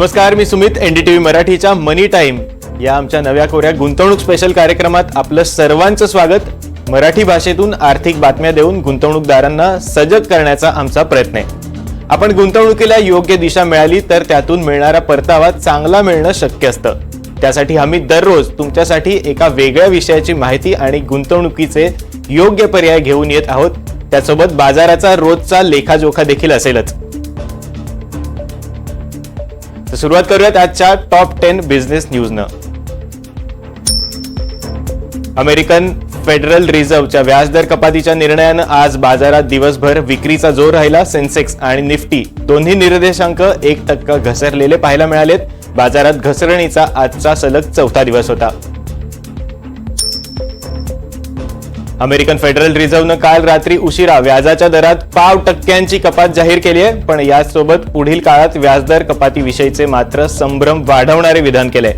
नमस्कार मी सुमित एनडीटीव्ही मराठीच्या मनी टाइम या आमच्या नव्या कोऱ्या गुंतवणूक स्पेशल कार्यक्रमात आपलं सर्वांचं स्वागत. मराठी भाषेतून आर्थिक बातम्या देऊन गुंतवणूकदारांना सजग करण्याचा आमचा प्रयत्न आहे. आपण गुंतवणुकीला योग्य दिशा मिळाली तर त्यातून मिळणारा परतावा चांगला मिळणं शक्य असतं. त्यासाठी आम्ही दररोज तुमच्यासाठी एका वेगळ्या विषयाची माहिती आणि गुंतवणुकीचे योग्य पर्याय घेऊन येत आहोत. त्यासोबत बाजाराचा रोजचा लेखाजोखा देखील असेलच. तर सुरुवात करूयात आजच्या टॉप टेन बिझनेस न्यूजनं अमेरिकन फेडरल रिझर्व्हच्या व्याजदर कपातीच्या निर्णयानं आज बाजारात दिवसभर विक्रीचा जोर राहिला. सेन्सेक्स आणि निफ्टी दोन्ही निर्देशांक एक टक्का घसरलेले पाहायला मिळालेत. बाजारात घसरणीचा आजचा सलग चौथा दिवस होता. अमेरिकन फेडरल रिझर्व्हनं काल रात्री उशिरा व्याजाच्या दरात पाव टक्क्यांची कपात जाहीर केली आहे पण यासोबत पुढील काळात व्याजदर कपातीविषयीचे मात्र संभ्रम वाढवणारे विधान केले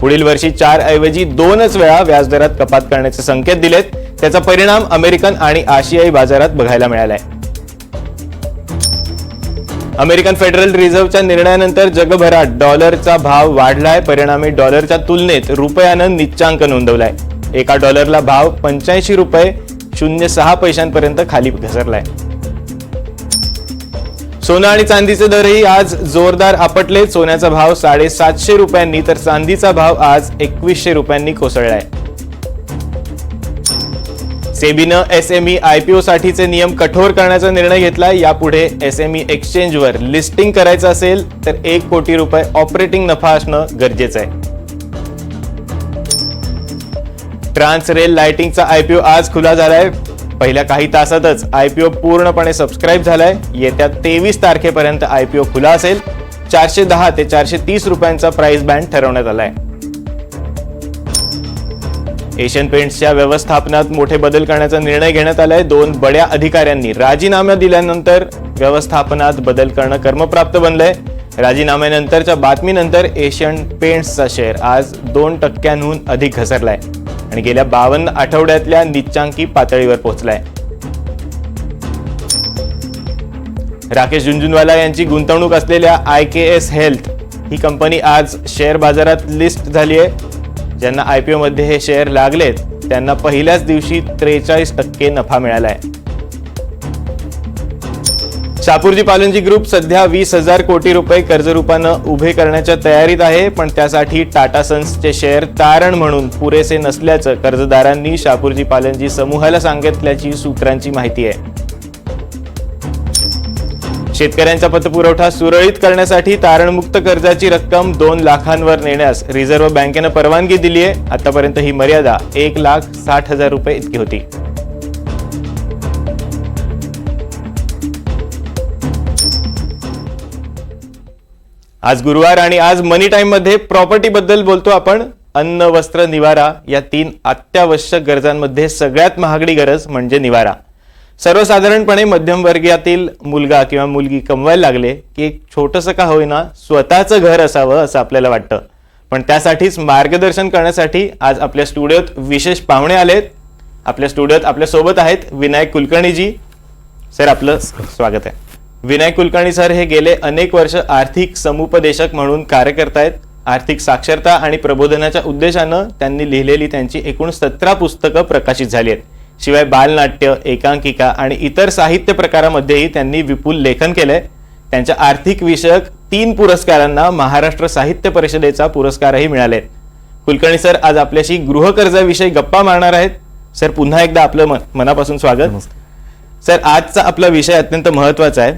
पुढील वर्षी चार ऐवजी दोनच वेळा व्याजदरात कपात करण्याचे संकेत दिलेत. त्याचा परिणाम अमेरिकन आणि आशियाई बाजारात बघायला मिळालाय. अमेरिकन फेडरल रिझर्व्हच्या निर्णयानंतर जगभरात डॉलरचा भाव वाढलाय. परिणामी डॉलरच्या तुलनेत रुपयानं निच्चांक नोंदवलाय. एका डॉलरला भाव पंच्याऐंशी रुपये शून्य सहा पैशांपर्यंत खाली घसरलाय. सोनं आणि चांदीचे दरही आज जोरदार आपटले. सोन्याचा भाव साडेसातशे रुपयांनी तर चांदीचा भाव आज एकवीसशे रुपयांनी कोसळलाय. सेबीनं एसएमई आयपीओ साठीचे नियम कठोर करण्याचा निर्णय घेतलाय. यापुढे एसएमई एक्सचेंजवर लिस्टिंग करायचं असेल तर एक कोटी रुपये ऑपरेटिंग नफा असणं गरजेचं आहे. ट्रान्स रेल लाइटिंगचा आयपीओ आज खुला झालाय. पहिल्या काही तासातच आयपीओ पूर्णपणे सबस्क्राईब झालाय. येत्या तेवीस तारखेपर्यंत आयपीओ खुला असेल. चारशे दहा ते चारशे तीस रुपयांचा प्राइस बँड ठरवण्यात आलाय. एशियन पेंट्सच्या व्यवस्थापनात मोठे बदल करण्याचा निर्णय घेण्यात आलाय. दोन बड्या अधिकाऱ्यांनी राजीनामा दिल्यानंतर व्यवस्थापनात बदल करणं कर्मप्राप्त बनलंय. राजीनाम्यानंतरच्या बातमीनंतर एशियन पेंट्सचा शेअर आज दोन टक्क्यांहून अधिक घसरलाय. आणि गेल्या बावन्न आठवड्यातल्या निच्चांकी पातळीवर पोहोचलाय. राकेश झुंझुनवाला यांची गुंतवणूक असलेल्या आय के एस हेल्थ ही कंपनी आज शेअर बाजारात लिस्ट झाली आहे ज्यांना आय पी मध्ये हे शेअर लागलेत त्यांना पहिल्याच दिवशी त्रेचाळीस टक्के नफा मिळालाय. शापूरजी पालनजी ग्रुप सध्या वीस हजार कोटी रुपये कर्जरूपानं उभे करण्याच्या तयारीत आहे पण त्यासाठी टाटा सन्सचे शेअर तारण म्हणून पुरेसे नसल्याचं कर्जदारांनी शापूरजी पालनजी समूहाला सांगितल्याची सूत्रांची माहिती आहे. शेतकऱ्यांचा पतपुरवठा सुरळीत करण्यासाठी तारणमुक्त कर्जाची रक्कम दोन लाखांवर नेण्यास रिझर्व्ह बँकेनं परवानगी दिली आहे आतापर्यंत ही मर्यादा एक लाख साठ हजार रुपये इतकी होती. आज गुरुवार आणि आज मनी टाइममध्ये प्रॉपर्टी बद्दल बोलतो आपण. अन्न वस्त्र निवारा या तीन अत्यावश्यक गरजांमध्ये सगळ्यात महागडी गरज म्हणजे निवारा. सर्वसाधारणपणे मध्यमवर्गीयातील मुलगा किंवा मुलगी कमवायला लागले की एक छोटंसं का होईना स्वतःचं घर असावं असं आपल्याला वाटतं. पण त्यासाठीच मार्गदर्शन करण्यासाठी आज आपल्या स्टुडिओत विशेष पाहुणे आलेत. आपल्या स्टुडिओत आपल्यासोबत आहेत विनायक कुलकर्णीजी. सर आपलं स्वागत आहे. विनायक कुलकर्णी सर हे गेले अनेक वर्ष आर्थिक समुपदेशक म्हणून कार्य करतायत आर्थिक साक्षरता आणि प्रबोधनाच्या उद्देशानं त्यांनी लिहिलेली त्यांची एकूण सतरा पुस्तकं प्रकाशित झाली आहेत. शिवाय बालनाट्य एकांकिका आणि इतर साहित्य प्रकारामध्येही त्यांनी विपुल लेखन केलंय. त्यांच्या आर्थिक विषयक तीन पुरस्कारांना महाराष्ट्र साहित्य परिषदेचा पुरस्कारही मिळाले कुलकर्णी सर आज आपल्याशी गृहकर्जाविषयी गप्पा मारणार आहेत. सर पुन्हा एकदा आपलं मनापासून स्वागत. सर आजचा आपला विषय अत्यंत महत्त्वाचा आहे.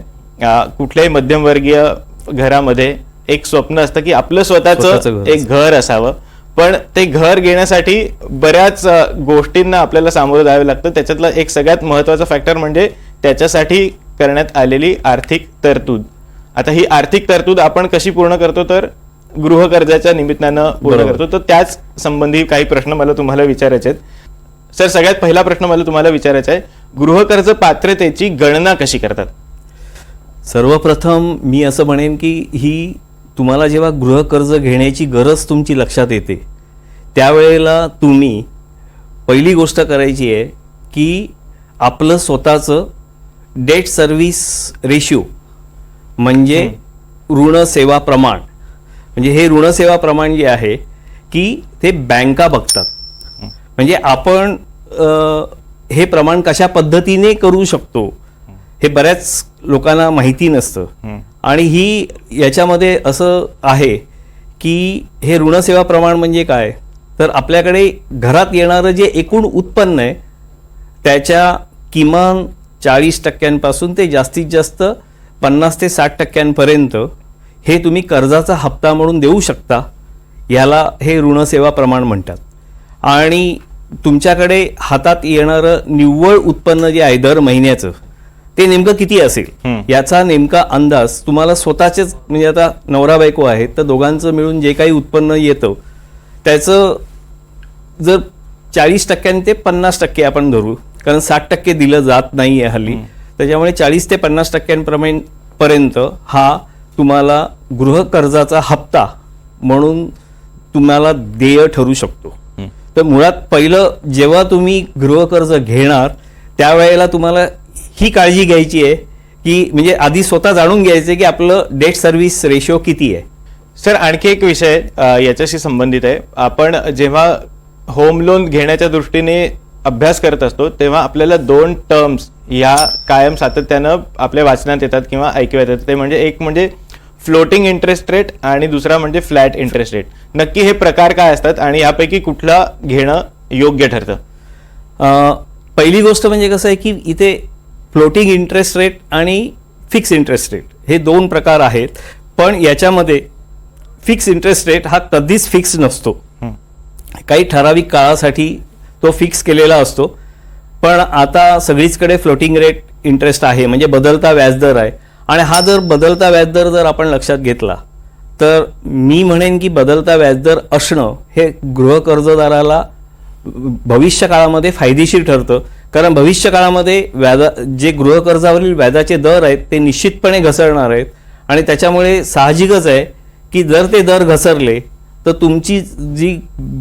कुठल्याही मध्यमवर्गीय घरामध्ये एक स्वप्न असतं की आपलं स्वतःचं एक घर असावं. पण ते घर घेण्यासाठी बऱ्याच गोष्टींना आपल्याला सामोरं जावं लागतं. त्याच्यातला एक सगळ्यात महत्त्वाचा फॅक्टर म्हणजे त्याच्यासाठी करण्यात आलेली आर्थिक तरतूद. आता ही आर्थिक तरतूद आपण कशी पूर्ण करतो तर गृहकर्जाच्या निमित्तानं पूर्ण. करतो. तर त्याच संबंधी काही प्रश्न मला तुम्हाला विचारायचे आहेत. सर सगळ्यात पहिला प्रश्न मला तुम्हाला विचारायचा आहे. गृहकर्ज पात्रतेची गणना कशी करतात? सर्वप्रथम मी असं म्हणेन की ही तुम्हाला जेव्हा गृहकर्ज घेण्याची गरज तुमची लक्षात येते त्यावेळेला तुम्ही पहिली गोष्ट करायची आहे की आपलं स्वतःचं डेट सर्व्हिस रेशिओ म्हणजे ऋण सेवा प्रमाण. म्हणजे हे ऋणसेवा प्रमाण जे आहे की ते बँका बघतात. म्हणजे आपण हे प्रमाण कशा पद्धतीने करू शकतो? हे बऱ्याच लोकांना माहिती नसतं. आणि ही याच्यामध्ये असं आहे की हे ऋणसेवा प्रमाण म्हणजे काय? तर आपल्याकडे घरात येणारं जे एकूण उत्पन्न आहे त्याच्या किमान चाळीस टक्क्यांपासून ते जास्तीत जास्त पन्नास ते साठ टक्क्यांपर्यंत हे तुम्ही कर्जाचा हप्ता म्हणून देऊ शकता. याला हे ऋणसेवा प्रमाण म्हणतात. आणि तुमच्याकडे हातात येणारं निव्वळ उत्पन्न जे आहे दर महिन्याचं ते नेमकं किती असेल. याचा नेमका अंदाज तुम्हाला स्वतःचेच म्हणजे आता नवरा बायको आहेत तर दोघांचं मिळून जे काही उत्पन्न येतं त्याचं जर चाळीस टक्क्यांनी ते पन्नास टक्के आपण धरू कारण साठ टक्के दिलं जात नाही आहे हल्ली त्याच्यामुळे चाळीस ते पन्नास टक्क्यांप्रमाणे पर्यंत हा तुम्हाला गृहकर्जाचा हप्ता म्हणून तुम्हाला देय ठरू शकतो. तर मुळात पहिलं जेव्हा तुम्ही गृहकर्ज घेणार त्यावेळेला तुम्हाला ही काळजी घ्यायची आहे की म्हणजे आधी स्वतः जाणून घ्यायचं की आपलं डेट सर्व्हिस रेशो किती आहे. सर आणखी एक विषय याच्याशी संबंधित आहे. आपण जेव्हा होम लोन घेण्याच्या दृष्टीने अभ्यास करत असतो तेव्हा आपल्याला दोन टर्म्स या कायम सातत्यानं आपल्या वाचनात येतात किंवा ऐकण्यात येतात. ते म्हणजे एक म्हणजे फ्लोटिंग इंटरेस्ट रेट आणि दुसरा म्हणजे फ्लॅट इंटरेस्ट रेट. नक्की हे प्रकार काय असतात आणि यापैकी कुठला घेणं योग्य ठरतं? पहिली गोष्ट म्हणजे कसं आहे की इथे फ्लोटिंग इंटरेस्ट रेट आणि फिक्स इंटरेस्ट रेट हे दोन प्रकार आहेत. पण याच्यामध्ये फिक्स इंटरेस्ट रेट हा कधीच फिक्स नसतो. काही ठराविक काळासाठी तो फिक्स केलेला असतो. पण आता सगळीचकडे फ्लोटिंग रेट इंटरेस्ट आहे. म्हणजे बदलता व्याजदर आहे. आणि हा जर बदलता व्याजदर जर आपण लक्षात घेतला तर मी म्हणेन की बदलता व्याजदर असणं हे गृहकर्जदाराला भविष्य काळामध्ये फायदेशीर ठरतं. कारण भविष्य काळामध्ये व्याजा जे गृहकर्जावरील व्याजाचे दर आहेत ते निश्चितपणे घसरणार आहेत. आणि त्याच्यामुळे साहजिकच आहे की जर ते दर घसरले तर तुमची जी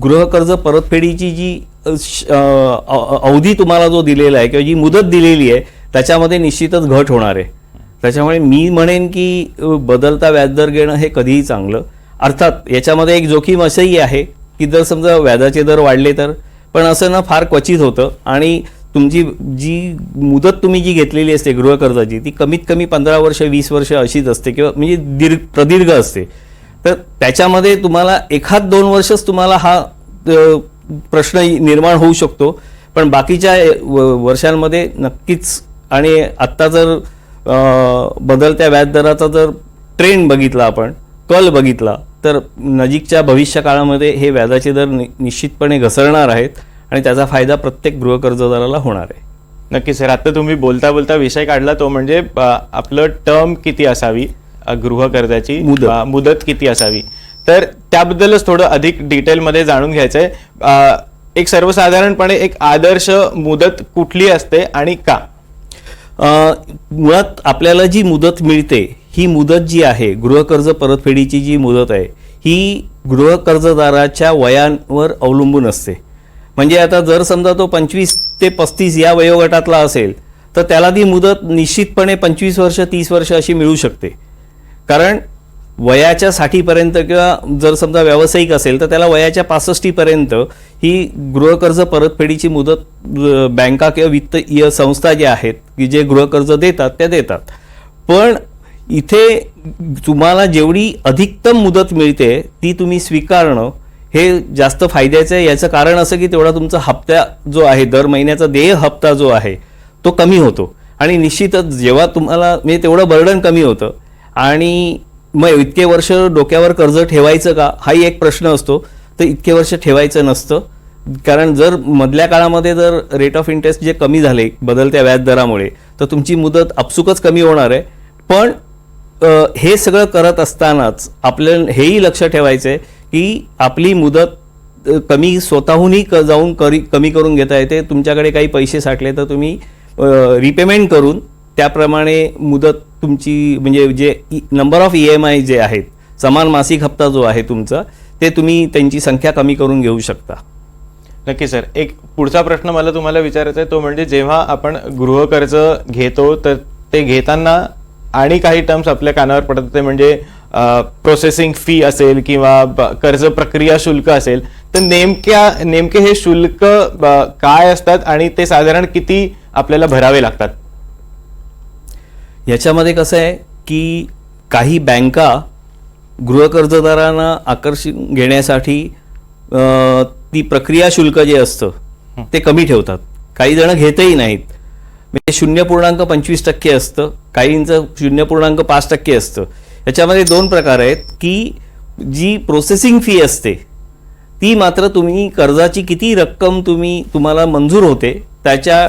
गृहकर्ज परतफेडीची जी श- अवधी तुम्हाला जो दिलेला आहे किंवा जी मुदत दिलेली आहे त्याच्यामध्ये निश्चितच घट होणार आहे. त्याच्यामुळे मी म्हणेन की बदलता व्याजदर घेणं हे कधीही चांगलं. अर्थात याच्यामध्ये एक जोखीम असंही आहे की जर समजा व्याजाचे दर वाढले तर. पण असं ना फार क्वचित होतं आणि तुमची जी मुदत तुम्ही जी घेतलेली असते गृहकर्जाची ती कमीत कमी पंधरा वर्ष वीस वर्ष अशीच असते किंवा म्हणजे दीर्घ प्रदीर्घ असते. तर त्याच्यामध्ये तुम्हाला एखाद दोन वर्षच तुम्हाला हा प्रश्न निर्माण होऊ शकतो. पण बाकीच्या व- वर्षांमध्ये नक्कीच आणि आत्ता जर बदलत्या व्याजदराचा जर ट्रेंड बघितला आपण कल बघितला तर नजीकच्या भविष्य काळामध्ये हे व्याजाचे दर नि- निश्चितपणे घसरणार आहेत आणि त्याचा फायदा प्रत्येक गृहकर्जदाराला होणार आहे. नक्की सर आता तुम्ही बोलता बोलता विषय काढला तो म्हणजे आपलं टर्म किती असावी? गृहकर्जाची मुदत. मुदत किती असावी? तर त्याबद्दलच थोडं अधिक डिटेलमध्ये जाणून घ्यायचंय. अ, एक सर्वसाधारणपणे एक आदर्श मुदत कुठली असते आणि का? मुळात आपल्याला जी मुदत मिळते ही मुदत जी आहे गृहकर्ज परतफेडीची जी मुदत आहे ही गृहकर्जदाराच्या वयांवर अवलंबून असते. म्हणजे आता जर समजा तो पंचवीस ते पस्तीस या वयोगटातला असेल तर त्याला ती मुदत निश्चितपणे पंचवीस वर्ष तीस वर्ष अशी मिळू शकते. कारण वयाच्या साठीपर्यंत किंवा जर समजा व्यावसायिक असेल तर त्याला वयाच्या पासष्टीपर्यंत ही गृहकर्ज परतफेडीची मुदत बँका किंवा वित्तीय संस्था ज्या आहेत की जे गृहकर्ज देतात त्या देतात. पण इथे तुम्हाला जेवढी अधिकतम मुदत मिळते ती तुम्ही स्वीकारणं हे जास्त फायद्याचं आहे. याचं कारण असं की तेवढा तुमचा हप्ता जो आहे दर महिन्याचा देय हप्ता जो आहे तो कमी होतो. आणि निश्चितच जेव्हा तुम्हाला म्हणजे तेवढं बर्डन कमी होतं. आणि मग इतके वर्ष डोक्यावर कर्ज ठेवायचं का? हाही एक प्रश्न असतो. तर इतके वर्ष ठेवायचं नसतं. कारण जर मधल्या काळामध्ये जर रेट ऑफ इंटरेस्ट जे कमी झाले बदलत्या व्याजदरामुळे तर तुमची मुदत आपसुकच कमी होणार आहे. पण हे सगळं करत असतानाच आपल्याला हेही लक्ष ठेवायचं आहे की आपली मुदत कमी स्वतःहूनही क जाऊन करी कमी करून घेता येते. तुमच्याकडे काही पैसे साठले तर तुम्ही रिपेमेंट करून त्याप्रमाणे मुदत तुमची म्हणजे जे number of E M I जे आहेत समान मासिक हप्ता जो आहे तुमचा ते तुम्ही त्यांची संख्या कमी करून घेऊ शकता. नक्की सर. एक पुढचा प्रश्न मला तुम्हाला विचारायचा आहे तो म्हणजे जेव्हा आपण गृहकर्ज घेतो तर ते घेताना आणि काही टर्म्स आपल्या कानावर पडतात ते म्हणजे प्रोसेसिंग फी असेल किंवा ब- कर्ज प्रक्रिया शुल्क असेल तर नेमक्या नेमके हे शुल्क ब- काय असतात आणि ते साधारण किती आपल्याला भरावे लागतात? याच्यामध्ये कसं आहे की काही बँका गृहकर्जदारांना आकर्षून घेण्यासाठी ती प्रक्रिया शुल्क जे असतं ते कमी ठेवतात. काही जण घेतही नाहीत. म्हणजे शून्य पूर्णांक पंचवीस टक्के असतं काहींचं शून्य पूर्णांक पाच टक्के असतं. याच्यामध्ये दोन प्रकार आहेत की जी प्रोसेसिंग फी असते ती मात्र तुम्ही कर्जाची किती रक्कम तुम्ही तुम्हाला मंजूर होते त्याच्या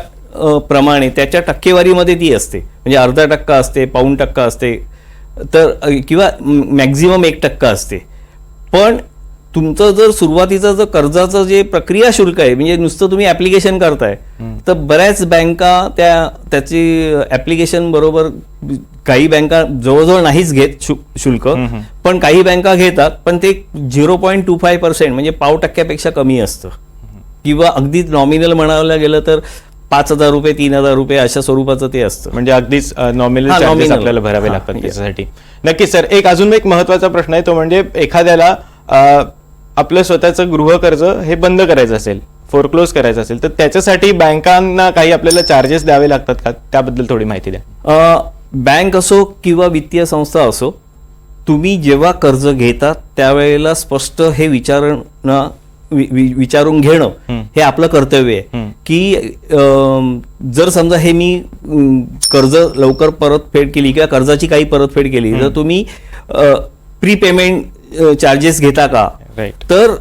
प्रमाणे त्याच्या टक्केवारीमध्ये ती असते. म्हणजे अर्धा टक्का असते पाऊण टक्का असते. तर किंवा मॅक्झिमम एक टक्का असते. पण तुमचं जर सुरुवातीचं जर कर्जाचं जे प्रक्रिया शुल्क आहे म्हणजे नुसतं तुम्ही ऍप्लिकेशन करताय तर बऱ्याच बँका त्या त्याची ऍप्लिकेशन बरोबर काही बँका जवळजवळ नाहीच घेत शुल्क. पण काही बँका घेतात पण ते zero point two five percent म्हणजे पाव टक्क्यापेक्षा कमी असतं. किंवा अगदी नॉमिनल म्हणायला गेलं तर पाच हजार रुपये तीन हजार रुपये अशा स्वरूपाचं ते असतं. म्हणजे अगदीच नॉमिनल हा, चार्जेस nominal. आपल्याला भरावे हा, लागतात yes. त्याच्यासाठी. नक्कीच सर. एक अजून एक महत्त्वाचा प्रश्न आहे तो म्हणजे एखाद्याला अ, आपलं स्वतःचं गृहकर्ज हे बंद करायचं असेल फोरक्लोज करायचं असेल तर त्याच्यासाठी बँकांना काही आपल्याला चार्जेस द्यावे लागतात का? त्याबद्दल थोडी माहिती द्या. अ, बँक असो किंवा वित्तीय संस्था असो तुम्ही जेव्हा कर्ज घेतात त्यावेळेला स्पष्ट हे विचारणं विचारून घेणं हं. आपलं कर्तव्य आहे. की जर समजा हे मी कर्ज लवकर परतफेड केली किंवा कर्जाची काही परतफेड केली तर तुम्ही प्री पेमेंट चार्जेस घेता का? तर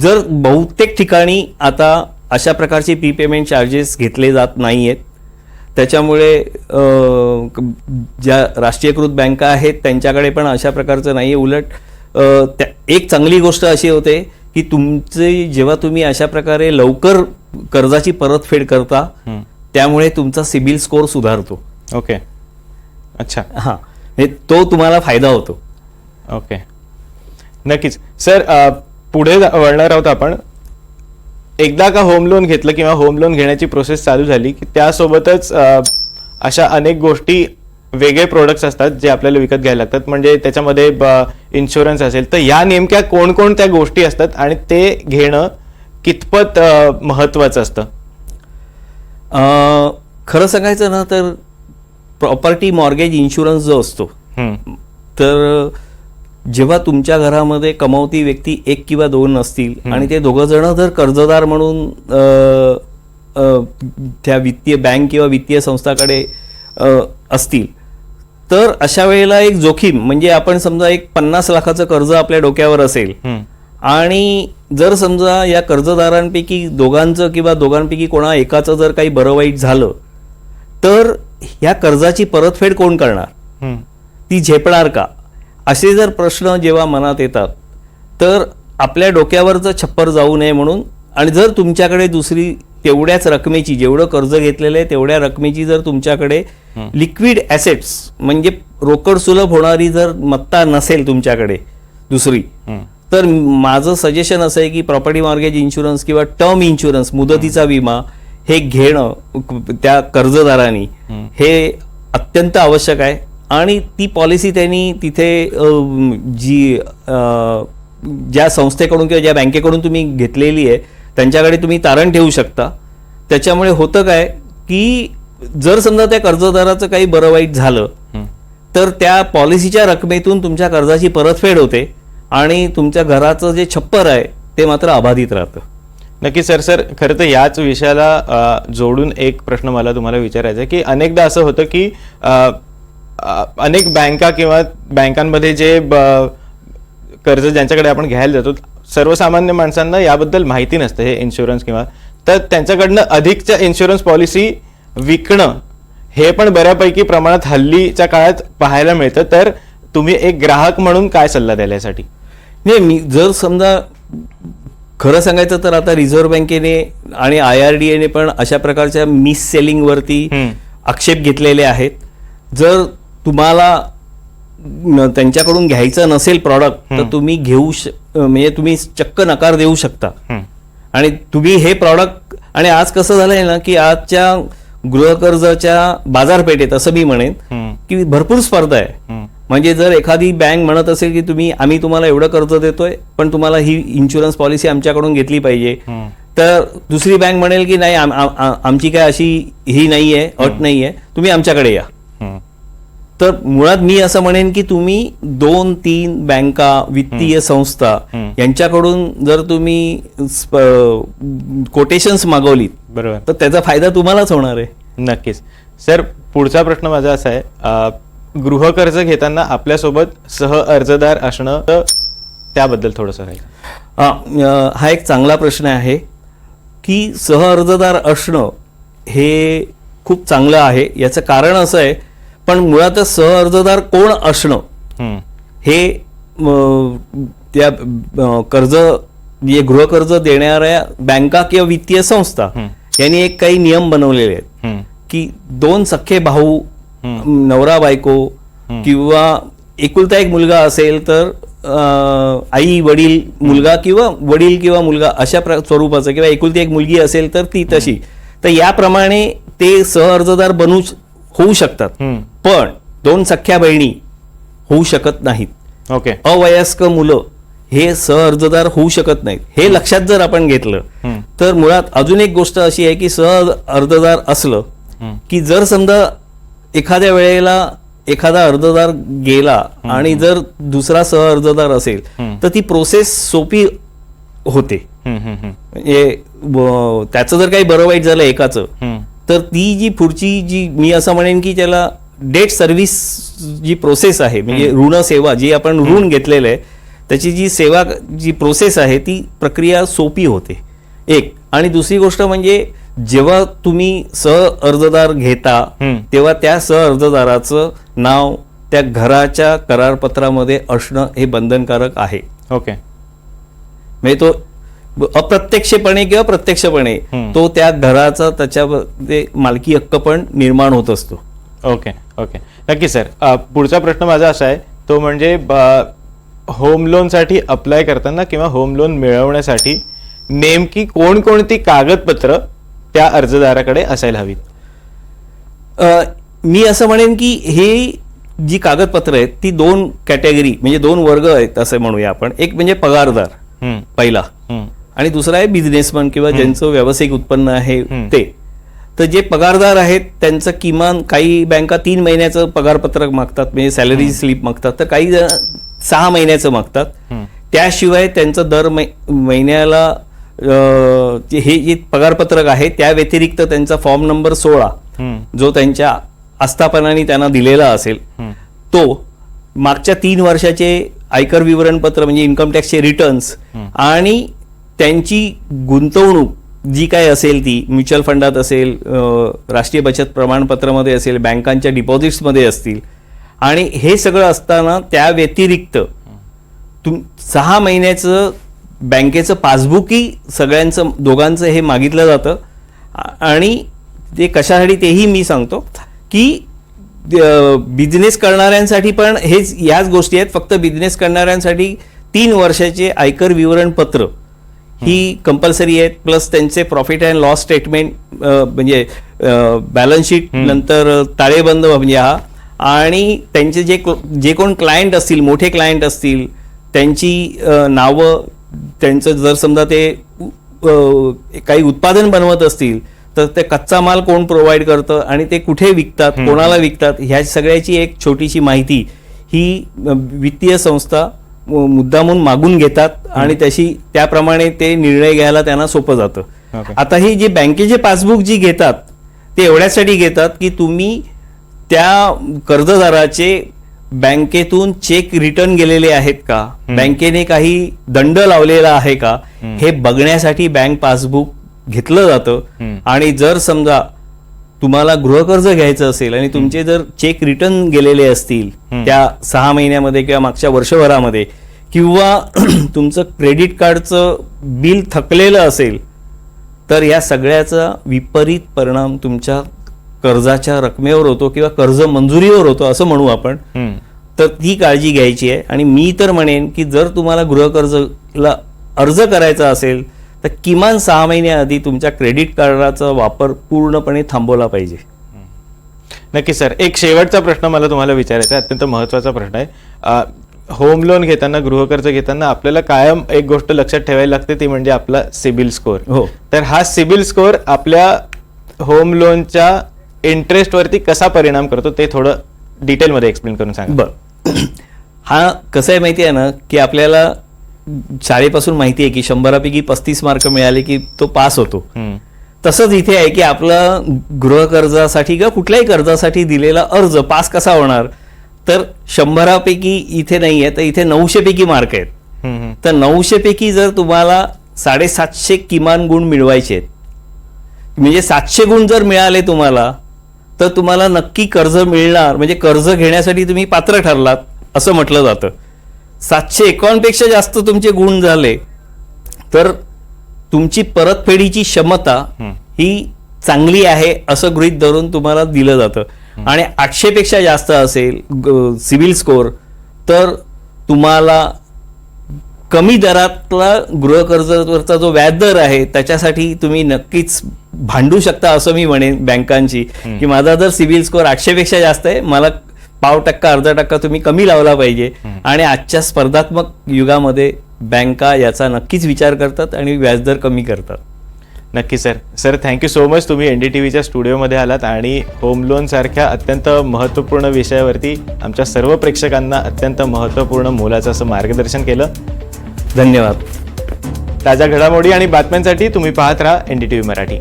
जर बहुतेक ठिकाणी आता अशा प्रकारचे प्री पेमेंट चार्जेस घेतले जात नाही आहेत त्याच्यामुळे ज्या राष्ट्रीयकृत बँका आहेत त्यांच्याकडे पण अशा प्रकारचं नाही आहे उलट एक चांगली गोष्ट अशी होते की तुमचे जेव्हा तुम्ही अशा प्रकारे लवकर कर्जाची परतफेड करता त्यामुळे तुमचा सिबिल स्कोअर सुधारतो. ओके. अच्छा. हां. हे तो तुम्हाला फायदा होतो. ओके. नक्कीच. सर पुढे वळणार आहोत आपण. एकदा का होम लोन घेतलं किंवा होम लोन घेण्याची प्रोसेस चालू झाली की त्यासोबतच अशा अनेक गोष्टी वेगळे प्रोडक्ट्स असतात जे आपल्याला विकत घ्यायला लागतात. म्हणजे त्याच्यामध्ये इन्शुरन्स असेल तर या नेमक्या कोणकोणत्या गोष्टी असतात आणि ते घेणं कितपत अ, महत्वाचं असतं? खरं सांगायचं ना तर प्रॉपर्टी मॉर्गेज इन्शुरन्स जो असतो तर जेव्हा तुमच्या घरामध्ये कमावती व्यक्ती एक किंवा दोन असतील आणि ते दोघं जण जर कर्जदार म्हणून त्या वित्तीय बँक किंवा वित्तीय संस्थाकडे असतील तर अशा वेळेला एक जोखीम म्हणजे आपण समजा एक पन्नास लाखाचं कर्ज आपल्या डोक्यावर असेल आणि जर समजा या कर्जदारांपैकी दोघांचं किंवा दोघांपैकी कोणा एकाचं जर काही बरं वाईट झालं तर ह्या कर्जाची परतफेड कोण करणार? ती झेपणार का? असे जर प्रश्न जेव्हा मनात येतात तर आपल्या डोक्यावरचं छप्पर जाऊ नये म्हणून आणि जर तुमच्याकडे दुसरी तेवढ्याच रकमेची जेवढं कर्ज घेतलेलं आहे तेवढ्या रकमेची जर तुमच्याकडे लिक्विड ॲसेट्स म्हणजे रोकड सुलभ होणारी जर मत्ता नसेल तुमच्याकडे दुसरी. तर माझं सजेशन असं आहे की प्रॉपर्टी मॉर्गेज इन्शुरन्स किंवा टर्म इन्शुरन्स मुदतीचा विमा हे घेणं त्या कर्जदारांनी हे अत्यंत आवश्यक आहे. आणि ती पॉलिसी त्यांनी तिथे जी ज्या संस्थेकडून किंवा ज्या बँकेकडून तुम्ही घेतलेली आहे त्यांच्याकडे तुम्ही तारण ठेवू शकता. त्याच्यामुळे होतं काय की जर समजा त्या कर्जदाराचं काही बरं वाईट झालं तर त्या पॉलिसीच्या रकमेतून तुमच्या कर्जाची परतफेड होते आणि तुमच्या घराचं जे छप्पर आहे ते मात्र अबाधित राहतं. नक्की सर सर खरं तर याच विषयाला जोडून एक प्रश्न मला तुम्हाला विचारायचा आहे की अनेकदा असं होतं की अनेक बँका किंवा बँकांमध्ये जे ब- कर्ज ज्यांच्याकडे आपण घ्यायला जातो सर्वसामान्य माणसांना याबद्दल माहिती नसतं हे इन्शुरन्स किंवा तर त्यांच्याकडनं अधिकच्या इन्शुरन्स पॉलिसी विकणं हे पण बऱ्यापैकी प्रमाणात हल्लीच्या काळात पाहायला मिळतं. तर तुम्ही एक ग्राहक म्हणून काय सल्ला द्याल यासाठी? नाही मी जर समजा खरं सांगायचं तर आता रिझर्व्ह बँकेने आणि आय आर डी एने पण अशा प्रकारच्या मिस सेलिंगवरती. आक्षेप घेतलेले आहेत. जर तुम्हाला त्यांच्याकडून घ्यायचं नसेल प्रॉडक्ट तर तुम्ही घेऊ म्हणजे तुम्ही चक्क नकार देऊ शकता. आणि तुम्ही हे प्रॉडक्ट आणि आज कसं झालंय ना की आजच्या गृहकर्जाच्या बाजारपेठेत असं मी म्हणेन. की भरपूर स्पर्धा आहे. म्हणजे जर एखादी बँक म्हणत असेल की तुम्ही आम्ही तुम्हाला एवढं कर्ज देतोय पण तुम्हाला ही इन्शुरन्स पॉलिसी आमच्याकडून घेतली पाहिजे. तर दुसरी बँक म्हणेल की नाही आम- आम- आम- आमची काय अशी ही नाही आहे अट नाही आहे तुम्ही आमच्याकडे या. तर मुळात मी असं म्हणेन की तुम्ही दोन तीन बँका वित्तीय संस्था. यांच्याकडून जर तुम्ही कोटेशन्स मागवलीत बरोबर. तर त्याचा फायदा तुम्हालाच होणार आहे. नक्कीच. सर पुढचा प्रश्न माझा असा आहे अं, गृहकर्ज घेताना आपल्यासोबत सह अर्जदार असणं तर त्याबद्दल थोडंसं हा एक चांगला प्रश्न आहे की सह अर्जदार असणं हे खूप चांगलं आहे. याचं कारण असं आहे पण मुळातच सह अर्जदार कोण असणं. हे त्या कर्ज जे गृहकर्ज देणाऱ्या बँका किंवा वित्तीय संस्था. यांनी एक काही नियम बनवलेले आहेत. की दोन सख्खे भाऊ नवरा बायको किंवा एकुलता एक मुलगा असेल तर आई वडील मुलगा किंवा वडील किंवा मुलगा अशा स्वरूपाचं किंवा एकुलती एक मुलगी असेल तर ती तशी तर याप्रमाणे ते सह अर्जदार बनू होऊ शकतात. पण दोन सख्ख्या बहिणी होऊ शकत नाहीत ओके अवयस्क मुलं हे सह अर्जदार होऊ शकत नाहीत हे लक्षात जर आपण घेतलं. तर मुळात अजून एक गोष्ट अशी आहे की सह अर्जदार असलं. की जर समजा एखाद्या वेळेला एखादा अर्जदार गेला आणि जर दुसरा सह अर्जदार असेल. तर ती प्रोसेस सोपी होते. म्हणजे त्याचं जर काही बरं वाईट झालं एकाचं. तर ती जी पुढची जी मी असं म्हणेन की त्याला डेट सर्व्हिस जी प्रोसेस आहे म्हणजे ऋण सेवा जी आपण ऋण घेतलेलं आहे त्याची जी सेवा जी प्रोसेस आहे ती प्रक्रिया सोपी होते. एक. आणि दुसरी गोष्ट म्हणजे जेव्हा तुम्ही सह अर्जदार घेता. तेव्हा त्या सह अर्जदाराचं नाव त्या घराच्या करारपत्रामध्ये असणं हे बंधनकारक आहे. ओके. म्हणजे तो अप्रत्यक्षपणे किंवा प्रत्यक्षपणे. तो त्या घराचा त्याच्यामध्ये मालकी हक्क पण निर्माण होत असतो. Okay okay. नक्की सर पुढचा प्रश्न माझा असा आहे तो म्हणजे होम लोनसाठी अप्लाय करताना किंवा होम लोन मिळवण्यासाठी नेमकी कोणकोणती कागदपत्र त्या अर्जदाराकडे असायला हवीत? मी असं म्हणेन की हे जी कागदपत्र आहेत ती दोन कॅटेगरी म्हणजे दोन वर्ग आहेत असं म्हणूया आपण. एक म्हणजे पगारदार पहिला. आणि दुसरा आहे बिझनेसमन किंवा ज्यांचं व्यावसायिक उत्पन्न आहे. ते तर जे पगारदार आहेत त्यांचं किमान काही बँका तीन महिन्याचं पगारपत्रक मागतात म्हणजे सॅलरी स्लिप मागतात तर काही जण सहा महिन्याचं मागतात. त्याशिवाय त्यांचं दर महिन्याला हे जे पगारपत्रक आहे त्या व्यतिरिक्त त्यांचा फॉर्म नंबर सोळा जो त्यांच्या आस्थापनाने त्यांना दिलेला असेल. तो मागच्या तीन वर्षाचे आयकर विवरणपत्र म्हणजे इन्कम टॅक्सचे रिटर्न्स आणि त्यांची गुंतवणूक जी काय असेल ती म्युच्युअल फंडात असेल राष्ट्रीय बचत प्रमाणपत्रामध्ये असेल बँकांच्या डिपॉझिट्समध्ये असतील आणि हे सगळं असताना त्या व्यतिरिक्त तुम सहा महिन्याचं बँकेचं पासबुकही सगळ्यांचं दोघांचं हे मागितलं जातं. आणि ते कशासाठी तेही मी सांगतो की बिझनेस करणाऱ्यांसाठी पण हेच ह्याच गोष्टी आहेत. फक्त बिझनेस करणाऱ्यांसाठी तीन वर्षाचे आयकर विवरणपत्र ही कंपल्सरी आहेत प्लस त्यांचे प्रॉफिट अँड लॉस स्टेटमेंट म्हणजे बॅलन्स शीट नंतर ताळेबंद म्हणजे हा. आणि त्यांचे जे जे कोण क्लायंट असतील मोठे क्लायंट असतील त्यांची नावं त्यांचं जर समजा ते काही उत्पादन बनवत असतील तर ते कच्चा माल कोण प्रोव्हाइड करतं आणि ते कुठे विकतात कोणाला विकतात ह्या सगळ्याची एक छोटीशी माहिती ही वित्तीय संस्था मुद्दामून मागून घेतात आणि त्याशी त्याप्रमाणे ते निर्णय घ्यायला त्यांना सोपं जातं. Okay. आता ही जे बँकेचे पासबुक जी घेतात ते एवढ्यासाठी घेतात की तुम्ही त्या कर्जदाराचे बँकेतून चेक रिटर्न गेलेले आहेत का? बँकेने काही दंड लावलेला आहे का? हे बघण्यासाठी बँक पासबुक घेतलं जातं. आणि जर समजा तुम्हाला गृहकर्ज घ्यायचं असेल आणि तुमचे जर चेक रिटर्न गेलेले असतील त्या सहा महिन्यामध्ये किंवा मागच्या वर्षभरामध्ये किंवा तुमचं क्रेडिट कार्डचं बिल थकलेलं असेल तर या सगळ्याचा विपरीत परिणाम तुमच्या कर्जाच्या रकमेवर होतो किंवा कर्ज मंजुरीवर होतो असं म्हणू आपण. तर ती काळजी घ्यायची आहे. आणि मी तर म्हणेन की जर तुम्हाला गृहकर्जला अर्ज करायचा असेल तर किमान सहा महिन्याआधी तुमच्या क्रेडिट कार्डाचा वापर पूर्णपणे थांबवला पाहिजे. नक्की सर. एक शेवटचा प्रश्न मला तुम्हाला विचारायचा आहे. अत्यंत महत्त्वाचा प्रश्न आहे. होम लोन घेताना गृहकर्ज घेताना आपल्याला कायम एक गोष्ट लक्षात ठेवायला लागते ती म्हणजे आपला सिबिल स्कोअर हो. तर हा सिबिल स्कोअर आपल्या होम लोनच्या इंटरेस्ट वरती कसा परिणाम करतो ते थोडं डिटेलमध्ये एक्सप्लेन करून सांगा. बर. हा कसं आहे माहिती आहे ना की आपल्याला शाळेपासून माहिती आहे की शंभरापैकी पस्तीस मार्क मिळाले की तो पास होतो. तसंच इथे आहे की आपला गृहकर्जासाठी किंवा कुठल्याही कर्जासाठी दिलेला अर्ज पास कसा होणार तर शंभरापैकी इथे नाही आहे तर इथे नऊशे पैकी मार्क आहेत. तर नऊशे पैकी जर तुम्हाला साडेसातशे किमान गुण मिळवायचे आहेत म्हणजे सातशे गुण जर मिळाले तुम्हाला तर तुम्हाला नक्की कर्ज मिळणार म्हणजे कर्ज घेण्यासाठी तुम्ही पात्र ठरलात असं म्हटलं जातं सातशे एकावन्नपेक्षा जास्त तुमचे गुण झाले. तर तुमची परतफेडीची क्षमता. ही चांगली आहे असं गृहीत धरून तुम्हाला दिलं जातं. आणि आठशे पेक्षा जास्त असेल सिबिल स्कोअर तर तुम्हाला कमी दरातला गृहकर्जावरचा जो व्याजदर आहे त्याच्यासाठी तुम्ही नक्कीच भांडू शकता असं मी म्हणेन बँकांची की माझा जर सिबिल स्कोअर आठशे पेक्षा जास्त आहे मला पाव टक्का अर्धा टक्का तुम्ही कमी लावला पाहिजे. आणि आजच्या स्पर्धात्मक युगामध्ये बँका याचा नक्कीच विचार करतात आणि व्याजदर कमी करतात. नक्की sir. Sir thank you so much तुम्ही एन डी टी व्हीच्या स्टुडिओमध्ये आलात आणि होम लोन सारख्या अत्यंत महत्त्वपूर्ण विषयावरती आमच्या सर्व प्रेक्षकांना अत्यंत महत्त्वपूर्ण मोलाचं असं मार्गदर्शन केलं. धन्यवाद. ताज्या घडामोडी आणि बातम्यांसाठी तुम्ही पाहत राहा N D T V Marathi.